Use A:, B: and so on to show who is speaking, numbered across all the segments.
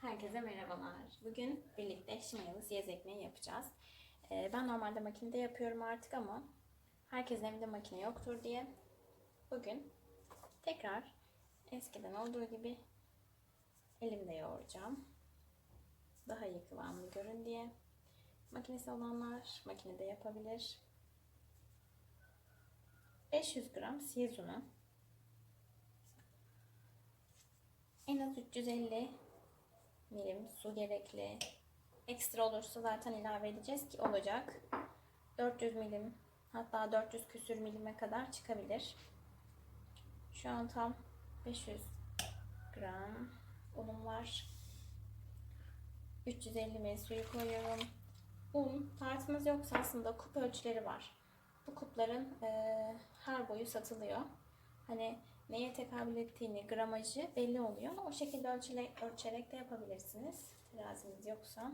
A: Herkese merhabalar. Bugün birlikte şimayalı siyez ekmeği yapacağız. Ee, ben normalde makinede yapıyorum artık ama herkesin evinde makine yoktur diye bugün tekrar eskiden olduğu gibi elimde yoğuracağım. Daha iyi kıvamlı görün diye. Makinesi olanlar makinede yapabilir. 500 gram siyez unu. En az 350 milim su gerekli. Ekstra olursa zaten ilave edeceğiz ki olacak. 400 milim hatta 400 küsür milime kadar çıkabilir. Şu an tam 500 gram unum var. 350 ml suyu koyuyorum. Un tartımız yoksa aslında kup ölçüleri var. Bu kupların e, her boyu satılıyor. Hani neye tekabül ettiğini, gramajı belli oluyor. O şekilde ölçerek, ölçerek de yapabilirsiniz. Teraziniz yoksa.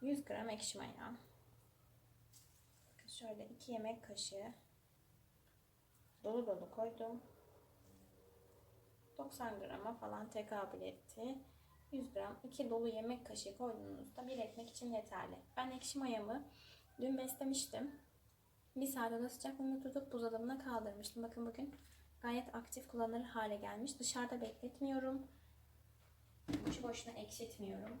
A: 100 gram ekşi maya. Bakın şöyle 2 yemek kaşığı dolu dolu koydum. 90 grama falan tekabül etti. 100 gram 2 dolu yemek kaşığı koyduğunuzda bir ekmek için yeterli. Ben ekşi mayamı dün beslemiştim. Bir saat oda sıcaklığında tutup buzdolabına kaldırmıştım. Bakın bugün gayet aktif kullanılır hale gelmiş. Dışarıda bekletmiyorum. Boşu boşuna ekşitmiyorum.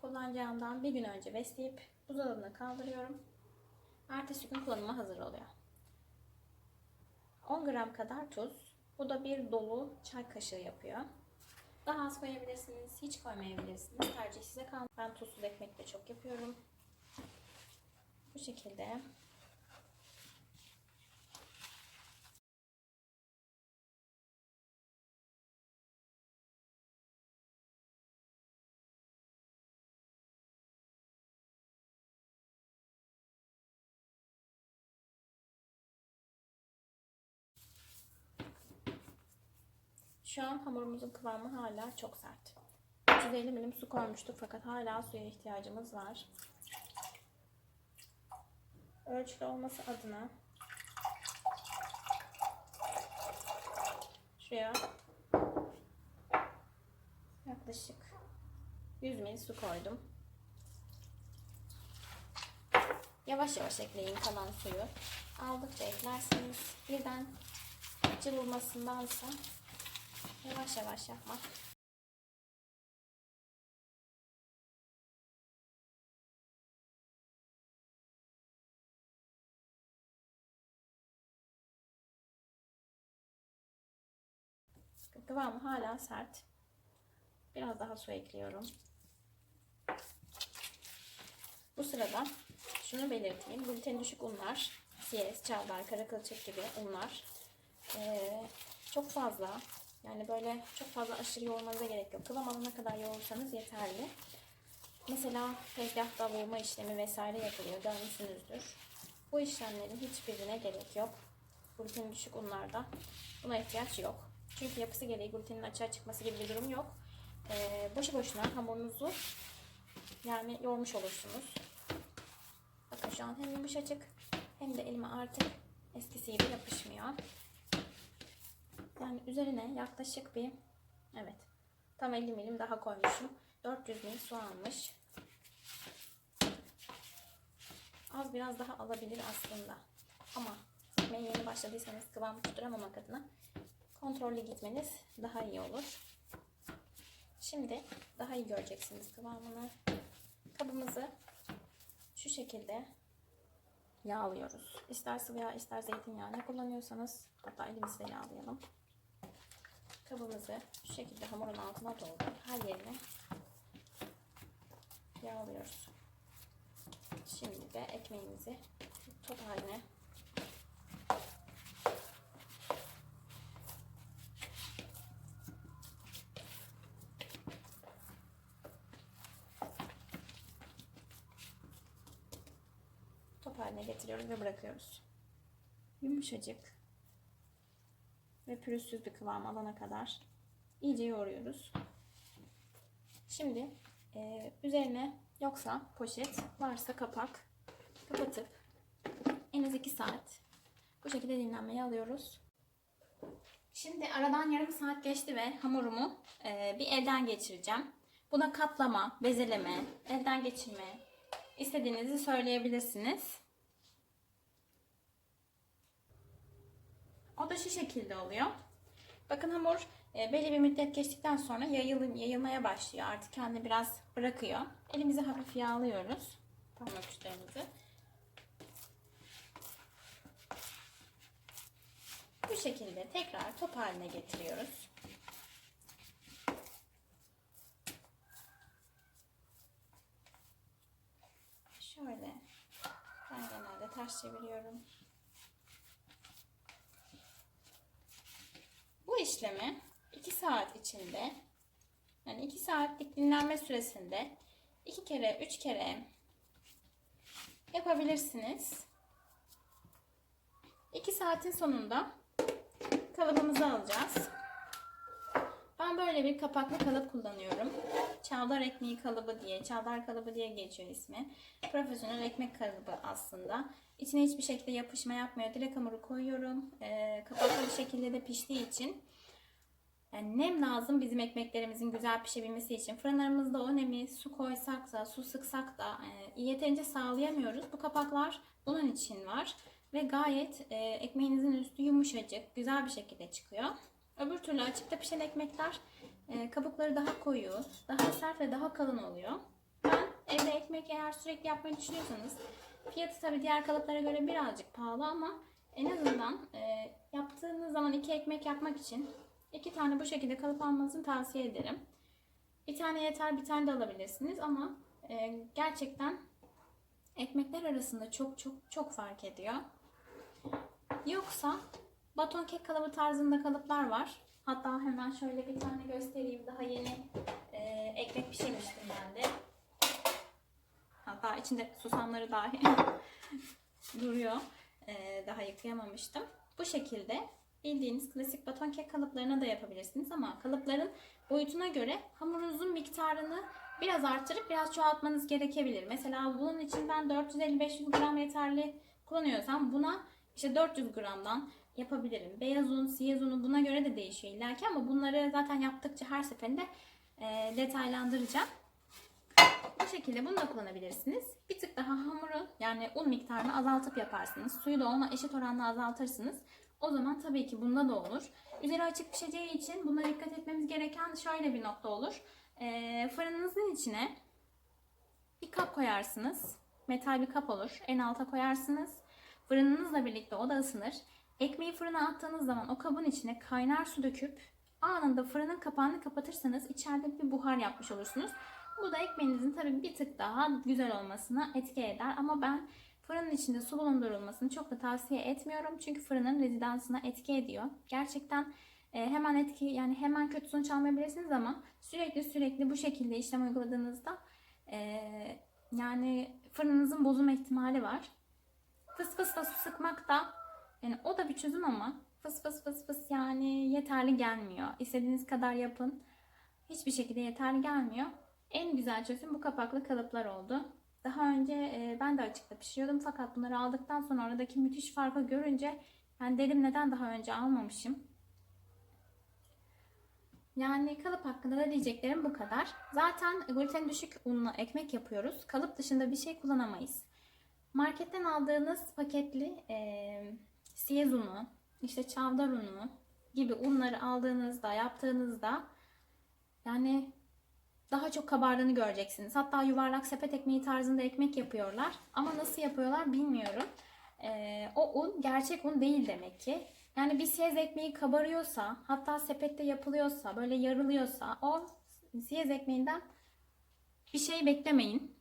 A: Kullanacağımdan bir gün önce besleyip buzdolabına kaldırıyorum. Ertesi gün kullanıma hazır oluyor. 10 gram kadar tuz. Bu da bir dolu çay kaşığı yapıyor. Daha az koyabilirsiniz, hiç koymayabilirsiniz. Tercih size kalmış. Ben tuzsuz ekmek de çok yapıyorum. Bu şekilde Şu an hamurumuzun kıvamı hala çok sert. 350 milim su koymuştuk fakat hala suya ihtiyacımız var. Ölçülü olması adına şuraya yaklaşık 100 ml su koydum. Yavaş yavaş ekleyin kalan suyu. Aldıkça eklerseniz birden cıvılmasındansa Yavaş yavaş yapmak. Kıvamı hala sert. Biraz daha su ekliyorum. Bu sırada şunu belirteyim. Gluten düşük unlar, siyez, çavdar, kara kılçık gibi unlar ee, çok fazla yani böyle çok fazla aşırı yoğurmanıza gerek yok. Kıvam alana kadar yoğursanız yeterli. Mesela tezgahta vurma işlemi vesaire yapılıyor. Görmüşsünüzdür. Bu işlemlerin hiçbirine gerek yok. Gluten düşük unlarda buna ihtiyaç yok. Çünkü yapısı gereği glutenin açığa çıkması gibi bir durum yok. Ee, boşu boşuna hamurunuzu yani yoğurmuş olursunuz. Bakın şu an hem yumuşacık hem de elime artık eskisi gibi yapışmıyor. Yani üzerine yaklaşık bir evet tam 50 milim daha koymuşum. 400 milim su almış. Az biraz daha alabilir aslında. Ama ekmeğe yeni başladıysanız kıvamı tutturamamak adına kontrollü gitmeniz daha iyi olur. Şimdi daha iyi göreceksiniz kıvamını. Kabımızı şu şekilde yağlıyoruz. İster sıvı yağ ister zeytinyağı ne kullanıyorsanız hatta elimizle yağlayalım kabımızı şu şekilde hamurun altına doldurup her yerine yağlıyoruz. Şimdi de ekmeğimizi top haline top haline getiriyoruz ve bırakıyoruz. Yumuşacık ve pürüzsüz bir kıvam alana kadar iyice yoğuruyoruz. Şimdi e, üzerine yoksa poşet varsa kapak kapatıp en az 2 saat bu şekilde dinlenmeye alıyoruz. Şimdi aradan yarım saat geçti ve hamurumu e, bir elden geçireceğim. Buna katlama, bezeleme, elden geçirme istediğinizi söyleyebilirsiniz. O da şu şekilde oluyor. Bakın hamur e, belli bir müddet geçtikten sonra yayıl, yayılmaya başlıyor. Artık kendini biraz bırakıyor. Elimizi hafif yağlıyoruz. Parmak uçlarımızı. Bu şekilde tekrar top haline getiriyoruz. Şöyle. Ben genelde ters çeviriyorum. Bu işlemi 2 saat içinde yani 2 saatlik dinlenme süresinde 2 kere 3 kere yapabilirsiniz. 2 saatin sonunda kalıbımızı alacağız. Ben böyle bir kapaklı kalıp kullanıyorum. Çavdar ekmeği kalıbı diye, çavdar kalıbı diye geçiyor ismi. Profesyonel ekmek kalıbı aslında. İçine hiçbir şekilde yapışma yapmıyor. Direkt hamuru koyuyorum. Ee, kapaklı bir şekilde de piştiği için yani nem lazım bizim ekmeklerimizin güzel pişebilmesi için. Fırınlarımızda o nemi su koysak da, su sıksak da e, yeterince sağlayamıyoruz. Bu kapaklar bunun için var. Ve gayet e, ekmeğinizin üstü yumuşacık, güzel bir şekilde çıkıyor. Öbür türlü açıkta pişen ekmekler e, kabukları daha koyu, daha sert ve daha kalın oluyor. Ben evde ekmek eğer sürekli yapmayı düşünüyorsanız fiyatı tabii diğer kalıplara göre birazcık pahalı ama en azından e, yaptığınız zaman iki ekmek yapmak için iki tane bu şekilde kalıp almanızı tavsiye ederim. Bir tane yeter, bir tane de alabilirsiniz ama e, gerçekten ekmekler arasında çok çok çok fark ediyor. Yoksa baton kek kalıbı tarzında kalıplar var. Hatta hemen şöyle bir tane göstereyim. Daha yeni e, ekmek pişirmiştim ben de. Hatta içinde susamları dahi duruyor. E, daha yıkayamamıştım. Bu şekilde bildiğiniz klasik baton kek kalıplarına da yapabilirsiniz ama kalıpların boyutuna göre hamurunuzun miktarını biraz artırıp biraz çoğaltmanız gerekebilir. Mesela bunun için ben 450-500 gram yeterli kullanıyorsam buna işte 400 gramdan yapabilirim. Beyaz un, siyaz unu buna göre de değişiyor illaki ama bunları zaten yaptıkça her seferinde e, detaylandıracağım. Bu şekilde bunu da kullanabilirsiniz. Bir tık daha hamuru yani un miktarını azaltıp yaparsınız. Suyu da ona eşit oranda azaltırsınız. O zaman tabii ki bunda da olur. Üzeri açık pişeceği için buna dikkat etmemiz gereken şöyle bir nokta olur. E, fırınınızın içine bir kap koyarsınız. Metal bir kap olur. En alta koyarsınız. Fırınınızla birlikte o da ısınır. Ekmeği fırına attığınız zaman o kabın içine kaynar su döküp anında fırının kapağını kapatırsanız içeride bir buhar yapmış olursunuz. Bu da ekmeğinizin tabii bir tık daha güzel olmasına etki eder. Ama ben fırının içinde su bulundurulmasını çok da tavsiye etmiyorum. Çünkü fırının rezidansına etki ediyor. Gerçekten e, hemen etki yani hemen kötü sonuç almayabilirsiniz ama sürekli sürekli bu şekilde işlem uyguladığınızda e, yani fırınınızın bozulma ihtimali var. Fıs fıs da su sıkmak da yani o da bir çözüm ama fıs fıs fıs fıs yani yeterli gelmiyor. İstediğiniz kadar yapın. Hiçbir şekilde yeterli gelmiyor. En güzel çözüm bu kapaklı kalıplar oldu. Daha önce e, ben de açıkta pişiriyordum fakat bunları aldıktan sonra aradaki müthiş farkı görünce ben dedim neden daha önce almamışım. Yani kalıp hakkında da diyeceklerim bu kadar. Zaten gluten düşük unlu ekmek yapıyoruz. Kalıp dışında bir şey kullanamayız. Marketten aldığınız paketli e, siyez unu, işte çavdar unu gibi unları aldığınızda, yaptığınızda yani daha çok kabardığını göreceksiniz. Hatta yuvarlak sepet ekmeği tarzında ekmek yapıyorlar. Ama nasıl yapıyorlar bilmiyorum. E, o un gerçek un değil demek ki. Yani bir siyez ekmeği kabarıyorsa, hatta sepette yapılıyorsa, böyle yarılıyorsa o siyez ekmeğinden bir şey beklemeyin.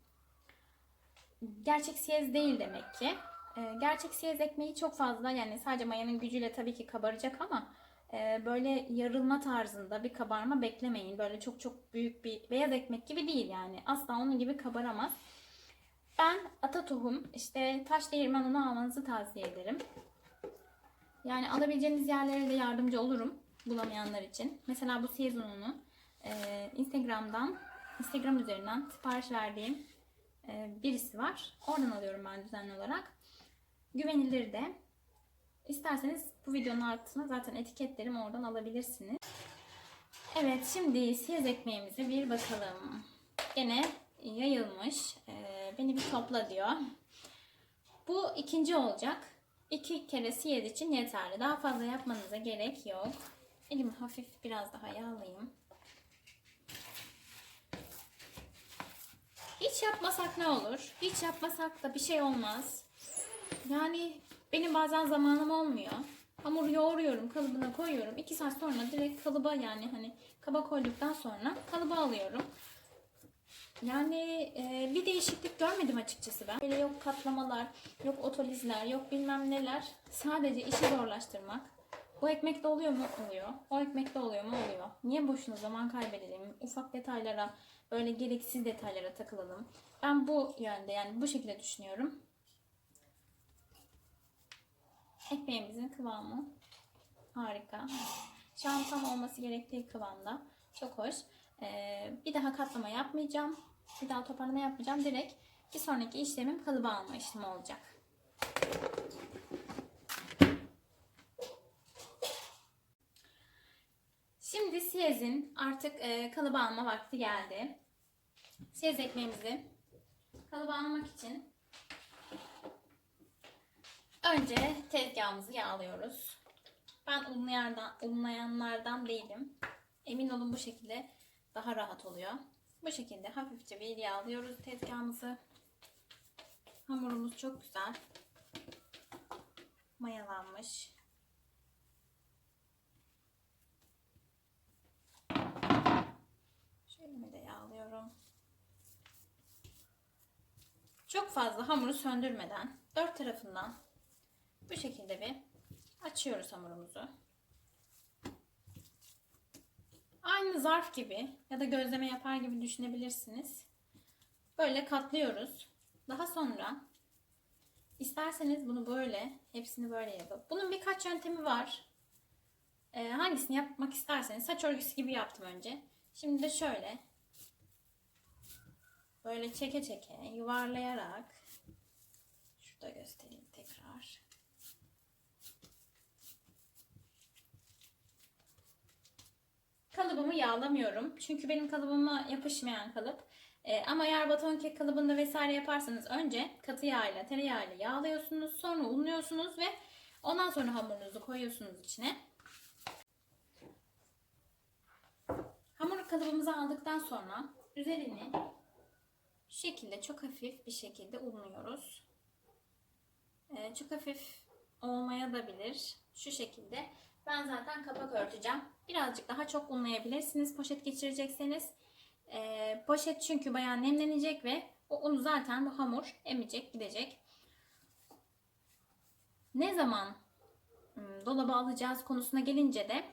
A: Gerçek siyez değil demek ki. Ee, gerçek siyez ekmeği çok fazla yani sadece mayanın gücüyle tabii ki kabaracak ama e, böyle yarılma tarzında bir kabarma beklemeyin. Böyle çok çok büyük bir beyaz ekmek gibi değil yani. Asla onun gibi kabaramaz. Ben ata tohum işte taş değirmen unu almanızı tavsiye ederim. Yani alabileceğiniz yerlere de yardımcı olurum bulamayanlar için. Mesela bu siyez ununu e, Instagram'dan, Instagram üzerinden sipariş verdiğim e, birisi var. Oradan alıyorum ben düzenli olarak. Güvenilir de. İsterseniz bu videonun altına zaten etiketlerim oradan alabilirsiniz. Evet şimdi siyaz ekmeğimize bir bakalım. Gene yayılmış. Ee, beni bir topla diyor. Bu ikinci olacak. İki kere siyaz için yeterli. Daha fazla yapmanıza gerek yok. Elimi hafif biraz daha yağlayayım. Hiç yapmasak ne olur? Hiç yapmasak da bir şey olmaz. Yani benim bazen zamanım olmuyor. Hamur yoğuruyorum, kalıbına koyuyorum. 2 saat sonra direkt kalıba yani hani kaba koyduktan sonra kalıba alıyorum. Yani e, bir değişiklik görmedim açıkçası ben. Böyle yok katlamalar, yok otolizler, yok bilmem neler. Sadece işi zorlaştırmak. Bu ekmekte oluyor mu? Oluyor. O ekmekte oluyor mu? Oluyor. Niye boşuna zaman kaybedelim? Ufak detaylara, böyle gereksiz detaylara takılalım. Ben bu yönde yani bu şekilde düşünüyorum. Ekmeğimizin kıvamı harika. Şu an tam olması gerektiği kıvamda. Çok hoş. Ee, bir daha katlama yapmayacağım. Bir daha toparlama yapmayacağım. Direkt bir sonraki işlemim kalıba alma işlemi olacak. Şimdi siyezin artık e, kalıba alma vakti geldi. Siyez ekmeğimizi kalıba almak için önce tezgahımızı yağlıyoruz. Ben unlayanlardan, unlayanlardan değilim. Emin olun bu şekilde daha rahat oluyor. Bu şekilde hafifçe bir yağlıyoruz tezgahımızı. Hamurumuz çok güzel. Mayalanmış. Şöyle de yağlıyorum. Çok fazla hamuru söndürmeden dört tarafından bu şekilde bir açıyoruz hamurumuzu. Aynı zarf gibi ya da gözleme yapar gibi düşünebilirsiniz. Böyle katlıyoruz. Daha sonra isterseniz bunu böyle, hepsini böyle yapıp. Bunun birkaç yöntemi var. Ee, hangisini yapmak isterseniz saç örgüsü gibi yaptım önce. Şimdi de şöyle böyle çeke çeke yuvarlayarak şurada göstereyim tekrar. Kalıbımı yağlamıyorum. Çünkü benim kalıbıma yapışmayan kalıp. Ee, ama eğer baton kek kalıbında vesaire yaparsanız önce katı yağıyla tereyağıyla yağlıyorsunuz. Sonra unluyorsunuz ve ondan sonra hamurunuzu koyuyorsunuz içine. Hamur kalıbımızı aldıktan sonra üzerini şu şekilde çok hafif bir şekilde unluyoruz. Ee, çok hafif olmaya da bilir. Şu şekilde. Ben zaten kapak örteceğim. Birazcık daha çok unlayabilirsiniz poşet geçirecekseniz. Ee, poşet çünkü bayağı nemlenecek ve o unu zaten bu hamur emecek gidecek. Ne zaman hmm, dolaba alacağız konusuna gelince de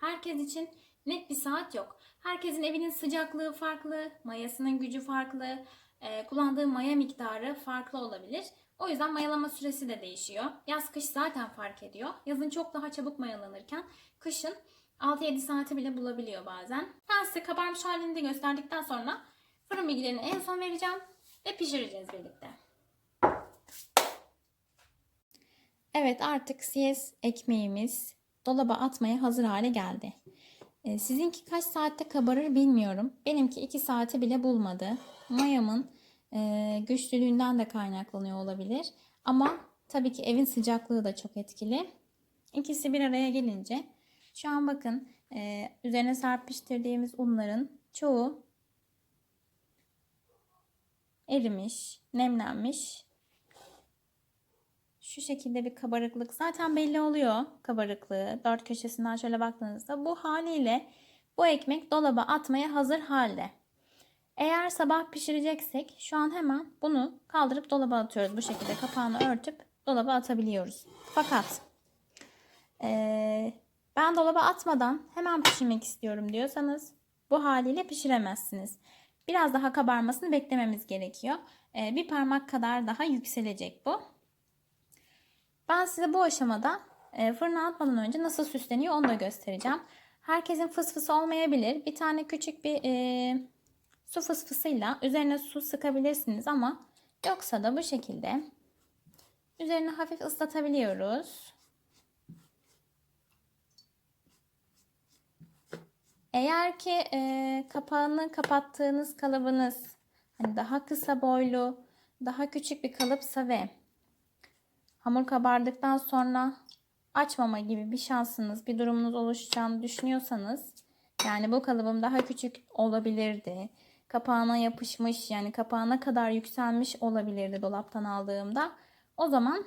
A: herkes için net bir saat yok. Herkesin evinin sıcaklığı farklı, mayasının gücü farklı, e, kullandığı maya miktarı farklı olabilir. O yüzden mayalama süresi de değişiyor. Yaz kış zaten fark ediyor. Yazın çok daha çabuk mayalanırken kışın 6-7 saati bile bulabiliyor bazen. Ben size kabarmış halini de gösterdikten sonra fırın bilgilerini en son vereceğim ve pişireceğiz birlikte. Evet artık siyez ekmeğimiz dolaba atmaya hazır hale geldi. Ee, sizinki kaç saatte kabarır bilmiyorum. Benimki 2 saati bile bulmadı. Mayamın e, güçlülüğünden de kaynaklanıyor olabilir. Ama tabii ki evin sıcaklığı da çok etkili. İkisi bir araya gelince şu an bakın e, üzerine serpiştirdiğimiz unların çoğu erimiş, nemlenmiş. Şu şekilde bir kabarıklık zaten belli oluyor kabarıklığı. Dört köşesinden şöyle baktığınızda bu haliyle bu ekmek dolaba atmaya hazır halde. Eğer sabah pişireceksek şu an hemen bunu kaldırıp dolaba atıyoruz. Bu şekilde kapağını örtüp dolaba atabiliyoruz. Fakat ee, ben dolaba atmadan hemen pişirmek istiyorum diyorsanız bu haliyle pişiremezsiniz. Biraz daha kabarmasını beklememiz gerekiyor. Ee, bir parmak kadar daha yükselecek bu. Ben size bu aşamada e, fırına atmadan önce nasıl süsleniyor onu da göstereceğim. Herkesin fısfısı olmayabilir. Bir tane küçük bir e, su fısfısıyla üzerine su sıkabilirsiniz ama yoksa da bu şekilde üzerine hafif ıslatabiliyoruz. Eğer ki e, kapağını kapattığınız kalıbınız hani daha kısa boylu, daha küçük bir kalıpsa ve hamur kabardıktan sonra açmama gibi bir şansınız, bir durumunuz oluşacağını düşünüyorsanız yani bu kalıbım daha küçük olabilirdi Kapağına yapışmış yani kapağına kadar yükselmiş olabilirdi dolaptan aldığımda. O zaman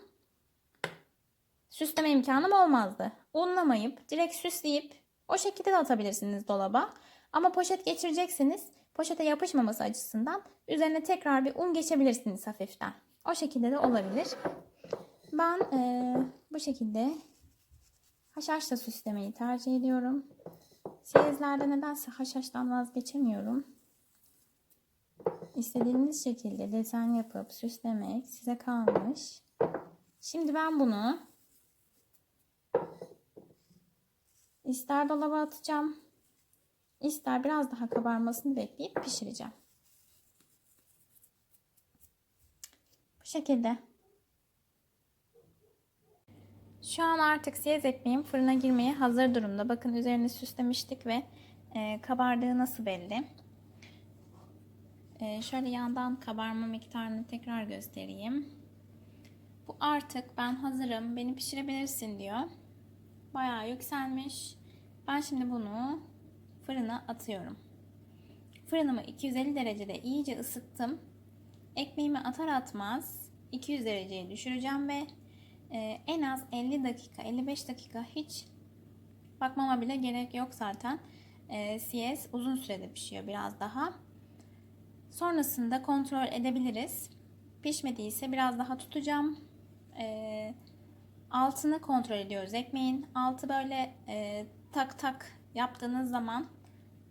A: süsleme imkanım olmazdı. Unlamayıp direkt süsleyip o şekilde de atabilirsiniz dolaba. Ama poşet geçirecekseniz poşete yapışmaması açısından üzerine tekrar bir un geçebilirsiniz hafiften. O şekilde de olabilir. Ben eee, bu şekilde haşhaşla süslemeyi tercih ediyorum. Siyezlerde nedense haşhaştan vazgeçemiyorum. İstediğiniz şekilde desen yapıp süslemek size kalmış. Şimdi ben bunu ister dolaba atacağım, ister biraz daha kabarmasını bekleyip pişireceğim. Bu şekilde. Şu an artık siyez ekmeğim fırına girmeye hazır durumda. Bakın üzerini süslemiştik ve e, kabardığı nasıl belli. E, şöyle yandan kabarma miktarını tekrar göstereyim. Bu artık ben hazırım, beni pişirebilirsin diyor. Bayağı yükselmiş. Ben şimdi bunu fırına atıyorum. Fırınımı 250 derecede iyice ısıttım. Ekmeğimi atar atmaz 200 dereceye düşüreceğim ve ee, en az 50 dakika 55 dakika hiç bakmama bile gerek yok zaten. Ee, CS uzun sürede pişiyor biraz daha. Sonrasında kontrol edebiliriz. Pişmediyse biraz daha tutacağım. Ee, altını kontrol ediyoruz ekmeğin. Altı böyle e, tak tak yaptığınız zaman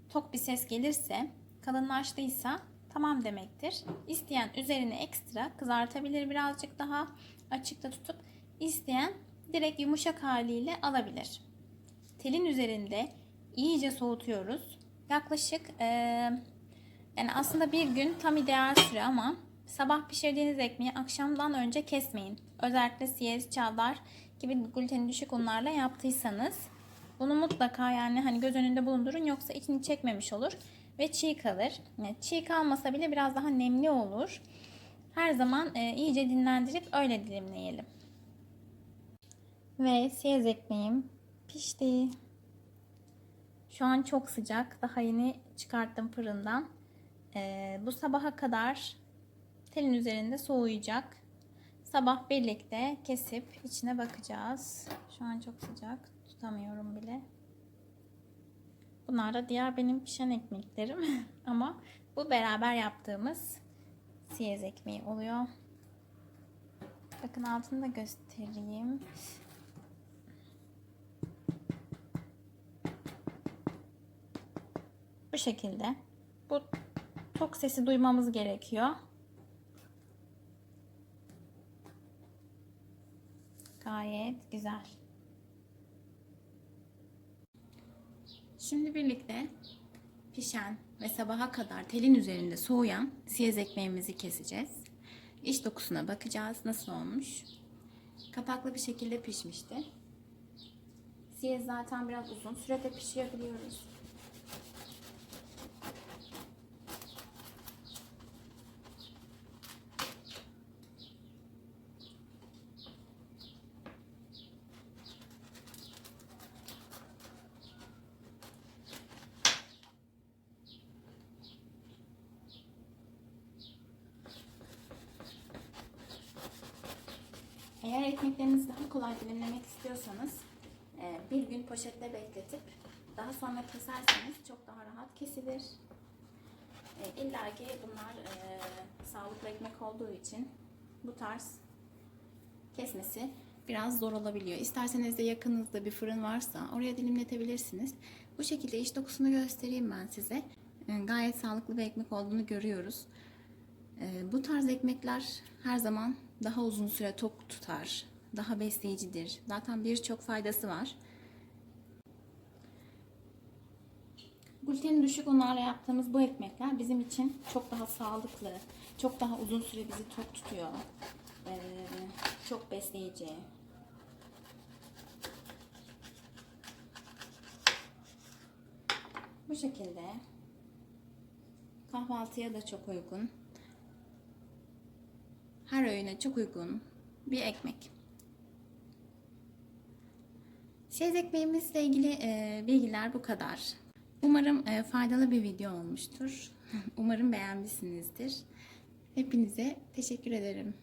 A: tok bir ses gelirse kalınlaştıysa tamam demektir. İsteyen üzerine ekstra kızartabilir birazcık daha açıkta tutup isteyen direkt yumuşak haliyle alabilir. Telin üzerinde iyice soğutuyoruz. Yaklaşık e, yani aslında bir gün tam ideal süre ama sabah pişirdiğiniz ekmeği akşamdan önce kesmeyin. Özellikle siyez, çavdar gibi gluteni düşük unlarla yaptıysanız bunu mutlaka yani hani göz önünde bulundurun yoksa içini çekmemiş olur ve çiğ kalır. Yani çiğ kalmasa bile biraz daha nemli olur. Her zaman e, iyice dinlendirip öyle dilimleyelim. Ve siyez ekmeğim pişti. Şu an çok sıcak. Daha yeni çıkarttım fırından. Ee, bu sabaha kadar telin üzerinde soğuyacak. Sabah birlikte kesip içine bakacağız. Şu an çok sıcak. Tutamıyorum bile. Bunlar da diğer benim pişen ekmeklerim. Ama bu beraber yaptığımız siyez ekmeği oluyor. Bakın altını da göstereyim. Bu şekilde. Bu tok sesi duymamız gerekiyor. Gayet güzel. Şimdi birlikte pişen ve sabaha kadar telin üzerinde soğuyan siyez ekmeğimizi keseceğiz. İç dokusuna bakacağız nasıl olmuş. Kapaklı bir şekilde pişmişti. Siyez zaten biraz uzun sürede pişiyor Eğer ekmeklerinizi daha kolay dilimlemek istiyorsanız e, bir gün poşette bekletip daha sonra keserseniz çok daha rahat kesilir. E, İlla ki bunlar e, sağlıklı ekmek olduğu için bu tarz kesmesi biraz zor olabiliyor. İsterseniz de yakınızda bir fırın varsa oraya dilimletebilirsiniz. Bu şekilde iç dokusunu göstereyim ben size. Gayet sağlıklı bir ekmek olduğunu görüyoruz. Bu tarz ekmekler her zaman daha uzun süre tok tutar, daha besleyicidir. Zaten birçok faydası var. Gluteni düşük unlarla yaptığımız bu ekmekler bizim için çok daha sağlıklı, çok daha uzun süre bizi tok tutuyor. Ee, çok besleyici. Bu şekilde kahvaltıya da çok uygun. Her öğüne çok uygun bir ekmek. Şez ekmeğimizle ilgili e, bilgiler bu kadar. Umarım e, faydalı bir video olmuştur. Umarım beğenmişsinizdir. Hepinize teşekkür ederim.